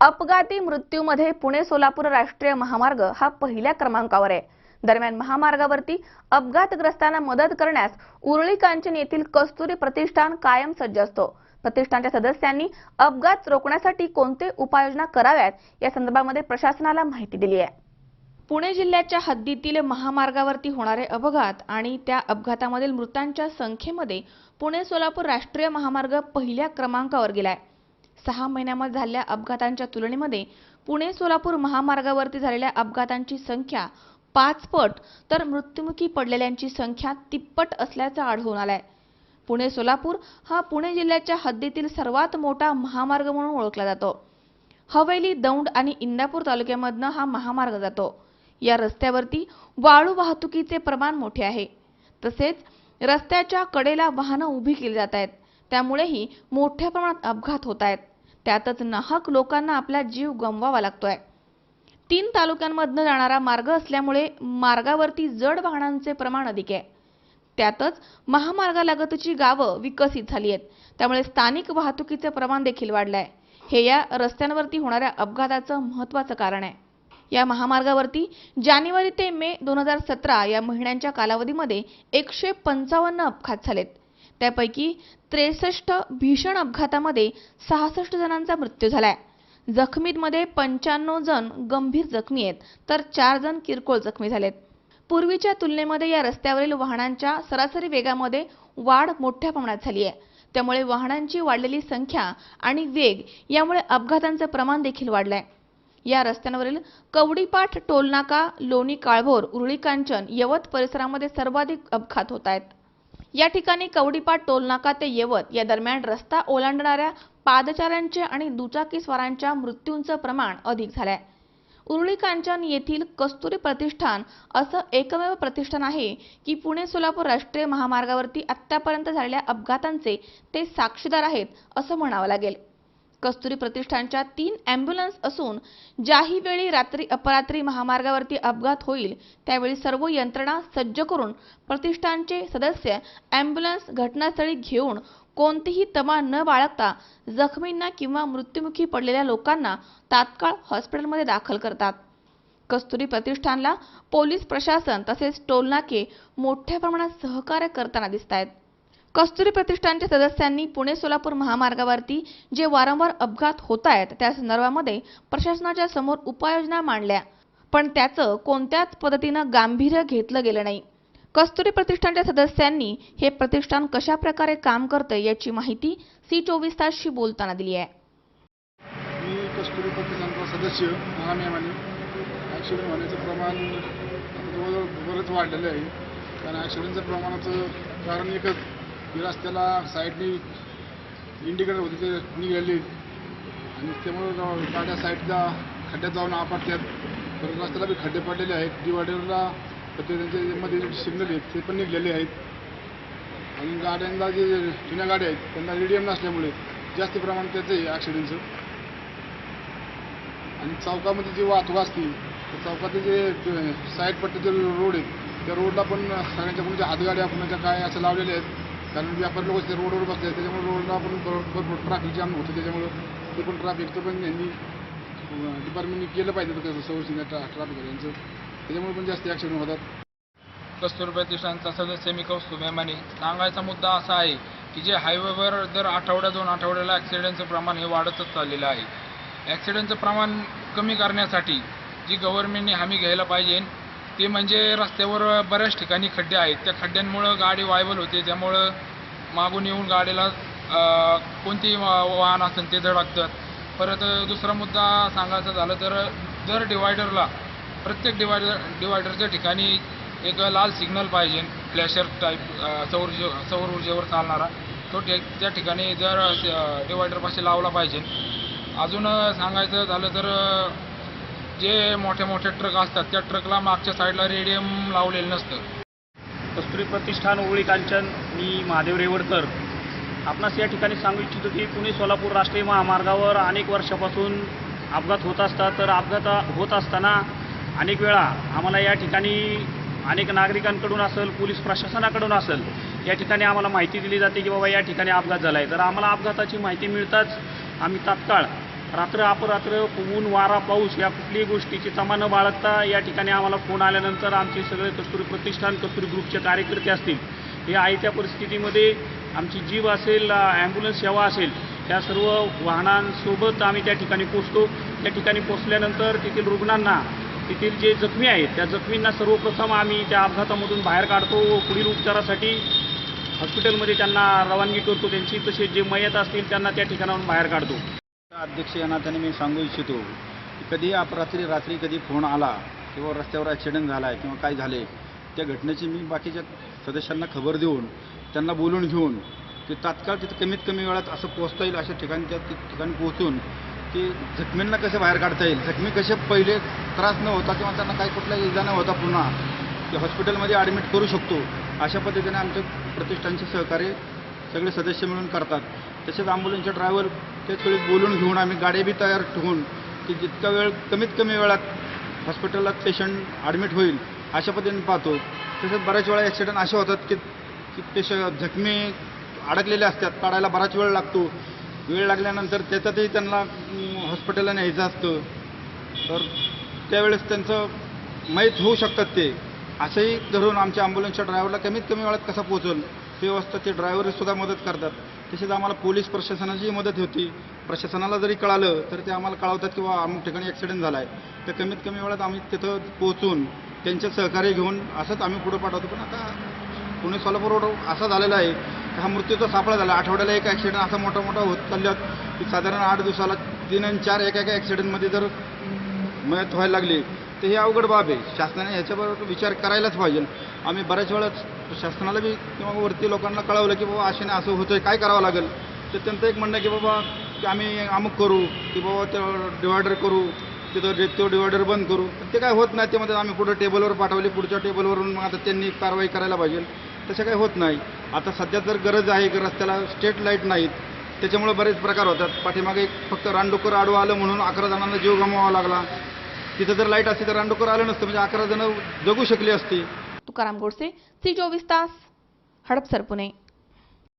अपघाती मृत्यूमध्ये पुणे सोलापूर राष्ट्रीय महामार्ग हा पहिल्या क्रमांकावर आहे. दरम्यान महामार्गावरती अपघातग्रस्तांना मदत करण्यास उरळी कांचन येथील कस्तुरी प्रतिष्ठान कायम सज्ज असतो. प्रतिष्ठानच्या सदस्यांनी अपघात रोखण्यासाठी कोणते उपाययोजना कराव्यात या संदर्भामध्ये प्रशासनाला माहिती दिली आहे. पुणे जिल्ह्याच्या हद्दीतील महामार्गावरती होणारे अपघात आणि त्या अपघातामधील मृतांच्या संख्येमध्ये पुणे सोलापूर राष्ट्रीय महामार्ग पहिल्या क्रमांकावर गेलाय. सहा महिन्यामध्ये झालेल्या अपघातांच्या तुलनेमध्ये पुणे सोलापूर महामार्गावरती झालेल्या अपघातांची संख्या पाच पट तर मृत्युमुखी पडलेल्यांची संख्या तिप्पट असल्याचं आढळून आलंय. पुणे सोलापूर हा पुणे जिल्ह्याच्या हद्दीतील सर्वात मोठा महामार्ग म्हणून ओळखला जातो. हवेली दौंड आणि इंदापूर तालुक्यामधनं हा महामार्ग जातो. या रस्त्यावरती वाळू वाहतुकीचे प्रमाण मोठे आहे. तसेच रस्त्याच्या कडेला वाहनं उभी केली जात आहेत. त्यामुळेही मोठ्या प्रमाणात अपघात होत आहेत. त्यातच नाहक लोकांना आपला जीव गमवावा लागतोय. तीन तालुक्यांमधनं जाणारा मार्ग असल्यामुळे मार्गावरती जड वाहनांचे प्रमाण अधिक आहे. त्यातच महामार्गालगतची गावं विकसित झाली आहेत त्यामुळे स्थानिक वाहतुकीचे प्रमाण देखील वाढलंय. हे या रस्त्यांवरती होणाऱ्या अपघाताचं महत्त्वाचं कारण आहे. या महामार्गावरती जानेवारी ते मे दोन हजार सतरा या महिन्यांच्या कालावधीमध्ये एकशे पंचावन्न अपघात झालेत. त्यापैकी त्रेसष्ट भीषण अपघातामध्ये सहासष्ट जणांचा मृत्यू झालाय. जखमींमध्ये पंच्याण्णव जण गंभीर जखमी आहेत तर चार जण किरकोळ जखमी झालेत. पूर्वीच्या तुलनेमध्ये या रस्त्यावरील वाहनांच्या सरासरी वेगामध्ये वाढ मोठ्या प्रमाणात झाली आहे. त्यामुळे वाहनांची वाढलेली संख्या आणि वेग यामुळे अपघातांचं प्रमाण देखील वाढलंय. या रस्त्यांवरील कवडीपाठ टोलनाका लोणी काळभोर उरुळी कांचन यवत परिसरामध्ये सर्वाधिक अपघात होत आहेत. या ठिकाणी कवडीपाट टोलनाका ते यवत. या दरम्यान रस्ता ओलांडणाऱ्या पादचाऱ्यांचे आणि दुचाकीस्वारांच्या मृत्यूंचं प्रमाण अधिक झालंय. उरुळी कांचन येथील कस्तुरी प्रतिष्ठान असं एकमेव प्रतिष्ठान आहे की पुणे सोलापूर राष्ट्रीय महामार्गावरती आत्तापर्यंत झालेल्या अपघातांचे ते साक्षीदार आहेत असं म्हणावं लागेल. कस्तुरी प्रतिष्ठानच्या तीन अँब्युलन्स असून ज्याही वेळी रात्री अपरात्री महामार्गावरती अपघात होईल त्यावेळी सर्व यंत्रणा सज्ज करून प्रतिष्ठानचे सदस्य अँब्युलन्स घटनास्थळी घेऊन कोणतीही तमा न बाळगता जखमींना किंवा मृत्युमुखी पडलेल्या लोकांना तात्काळ हॉस्पिटलमध्ये दाखल करतात. कस्तुरी प्रतिष्ठानला पोलीस प्रशासन तसेच टोलनाके मोठ्या प्रमाणात सहकार्य करताना दिसत आहेत कस्तुरी प्रतिष्ठानच्या सदस्यांनी पुणे सोलापूर महामार्गावरती जे वारंवार अपघात होत आहेत त्या संदर्भामध्ये प्रशासनाच्या समोर उपाययोजना मांडल्या. पण त्याचं कोणत्याच पद्धतीनं गांभीर्य घेतलं गेलं नाही. कस्तुरी प्रतिष्ठानच्या सदस्यांनी हे प्रतिष्ठान कशा प्रकारे काम करतं याची माहिती सी चोवीस तासशी बोलताना दिली आहे. मी कस्तुरी प्रतिष्ठानचा सदस्य ॲक्सिडेंट होण्याचं प्रमाण जवळजवळ बरंच वाढलेलं आहे. कारण ॲक्सिडेंटचं प्रमाणाचं कारण एकच की रस्त्याला साईडनी इंडिकेटर होते ते निघाले. आणि त्यामुळं गाड्या साईडला खड्ड्यात जाऊन आपटतात. परत रस्त्याला बी खड्डे पडलेले आहेत. डिवायडरला तर ते त्यांचे मध्ये सिग्नल आहेत ते पण निघलेले आहेत. आणि गाड्यांना जे जुन्या गाड्या आहेत त्यांना रेडियम नसल्यामुळे जास्त प्रमाणात त्याचं आहे ॲक्सिडेंटचं आणि चौकामध्ये जी वाहतूक असते तर चौकातले जे साईड पट्टीचे रोड आहेत त्या रोडला पण सगळ्यांच्या कोणत्या हातगाड्या कोणाच्या काय असं लावलेले आहेत कारण व्यापारी लोक रोडवर बसले त्याच्यामुळे रोडला पण भरपूर ट्रॅफिक जाम होतं त्याच्यामुळं ते पण ट्रॅफिकचं पण यांनी डिपार्टमेंटनी केलं पाहिजे तसं संरक्षण ट्रॅफिक यांचं त्याच्यामुळे पण जास्त ॲक्सिडेंट होतात. कस्तुर प्रतिष्ठानचा सदस्य सेमी कौस्तुभ मेमाने सांगायचा मुद्दा असा आहे की जे हायवेवर दर आठवड्या दोन आठवड्याला ॲक्सिडेंटचं प्रमाण हे वाढतच चाललेलं आहे. ॲक्सिडेंटचं प्रमाण कमी करण्यासाठी जी गव्हर्नमेंटने हमी घ्यायला पाहिजे ते म्हणजे रस्त्यावर बऱ्याच ठिकाणी खड्डे आहेत. त्या खड्ड्यांमुळं गाडी वायबल होते. त्यामुळं मागून येऊन गाडीला अं, कोणतीही वा- वाहन असेल ते धडकतात. परत दुसरा मुद्दा सांगायचा झालं तर दर डिवायडरला प्रत्येक डिवायडर डिवायडरच्या ठिकाणी एक लाल सिग्नल पाहिजे फ्लॅशर टाईप सौर सौर ऊर्जेवर चालणारा तो ठे त्या ठिकाणी जर डिवायडरपाशी लावला पाहिजे. अजून सांगायचं झालं तर जे मोठे मोठे ट्रक असतात त्या ट्रकला मागच्या साईडला रेडियम लावलेलं नसतं. कस्तुरी प्रतिष्ठान ओवळी कांचन मी महादेव रेवडकर. आपणास या ठिकाणी सांगू इच्छितो की पुणे सोलापूर राष्ट्रीय महामार्गावर अनेक वर्षापासून अपघात होत असतात. तर अपघात होत असताना अनेक वेळा आम्हाला या ठिकाणी अनेक नागरिकांकडून असेल पोलीस प्रशासनाकडून असेल या ठिकाणी आम्हाला माहिती दिली जाते की बाबा या ठिकाणी अपघात झाला आहे तर आम्हाला अपघाताची माहिती मिळताच आम्ही तात्काळ रात्र अपरात्र ऊन वारा पाऊस या कुठलीही गोष्टीची तमा न बाळगता या ठिकाणी आम्हाला फोन आल्यानंतर आमचे सगळे कस्तुरी प्रतिष्ठान कस्तुरी ग्रुपचे कार्यकर्ते असतील. हे आयत्या परिस्थितीमध्ये आमची जीव असेल ॲम्ब्युलन्स सेवा असेल त्या सर्व वाहनांसोबत आम्ही त्या ठिकाणी पोचतो. त्या ठिकाणी पोचल्यानंतर तेथील रुग्णांना तेथील जे जखमी आहेत त्या जखमींना सर्वप्रथम आम्ही त्या अपघातामधून बाहेर काढतो. व पुढील उपचारासाठी हॉस्पिटलमध्ये त्यांना रवानगी करतो. त्यांची तसेच जे मयत असतील त्यांना त्या ठिकाणाहून बाहेर काढतो. अध्यक्ष या नात्याने मी सांगू इच्छितो की कधी अपरात्री रात्री कधी फोन आला किंवा रस्त्यावर ॲक्सिडेंट झाला आहे किंवा काय झाले त्या घटनेची मी बाकीच्या सदस्यांना खबर देऊन त्यांना बोलून घेऊन की तात्काळ तिथे कमीत कमी वेळात असं पोहोचता येईल अशा ठिकाणी त्या ठिकाणी पोहोचून की जखमींना कसे बाहेर काढता येईल? जखमी कसे पहिले त्रास न होता किंवा त्यांना काही कुठला इजा न होता पुन्हा ते हॉस्पिटलमध्ये ॲडमिट करू शकतो अशा पद्धतीने आमचे प्रतिष्ठानचे सहकार्य सगळे सदस्य मिळून करतात. तसेच ॲम्ब्युलन्सचे ड्रायव्हर त्याच थोडी बोलून घेऊन आम्ही गाडी बी तयार ठेवून की जितका वेळ कमीत कमी वेळात हॉस्पिटलला पेशंट ॲडमिट होईल अशा पद्धतीने पाहतो. तसंच बऱ्याच वेळा ॲक्सिडेंट असे होतात की की पेश जखमी अडकलेले असतात काढायला बराच वेळ लागतो. वेळ लागल्यानंतर त्याच्यातही त्यांना हॉस्पिटलला न्यायचं असतं. तर त्यावेळेस त्यांचं माहीत होऊ शकतात ते. असंही धरून आमच्या ॲम्ब्युलन्सच्या ड्रायव्हरला कमीत कमी वेळात कसा पोहोचल ते व्यवस्था ते ड्रायव्हरसुद्धा मदत करतात. तसेच आम्हाला पोलीस प्रशासनाची मदत होती. प्रशासनाला जरी कळालं तर ते आम्हाला कळवतात की अमुक ठिकाणी ॲक्सिडेंट झाला आहे तर कमीत कमी वेळात आम्ही तिथं पोहोचून त्यांचे सहकार्य घेऊन असंच आम्ही पुढं पाठवतो. पण आता पुणे सोलापूर रोड असा झालेला आहे की हा मृत्यूचा सापळा झाला. आठवड्याला एक ॲक्सिडेंट असा मोठा मोठा होत चालल्यात की साधारण आठ दिवसाला तीन आणि चार एका एका ॲक्सिडेंटमध्ये जर मदत व्हायला लागली तर ही अवघड बाब आहे. शासनाने ह्याच्याबरोबर विचार करायलाच पाहिजे. आम्ही बऱ्याच वेळा शासनाला बी किंवा वरती लोकांना कळवलं की बाबा अशाने असं होतंय काय करावं लागेल? तर त्यांचं एक म्हणणं की बाबा की आम्ही अमुक करू की बाबा ते डिवायडर करू तिथं तो डिवायडर बंद करू. ते काय होत नाही ते आम्ही पुढं टेबलवर पाठवली पुढच्या टेबलवरून मग आता त्यांनी कारवाई करायला पाहिजे. तसं काही होत नाही. आता सध्या जर गरज आहे की रस्त्याला स्ट्रेट लाइट नाहीत. त्याच्यामुळे बरेच प्रकार होतात. पाठीमागे एक फक्त रानडोकर आडवं आलं म्हणून अकरा जणांना जीव गमवावा लागला. तिथं जर लाइट असती तर रानडुक्कर आलं नसतं म्हणजे अकरा जणं जगू शकली असती. तुकाराम गोडसे सी चोवीस तास हडपसर पुणे.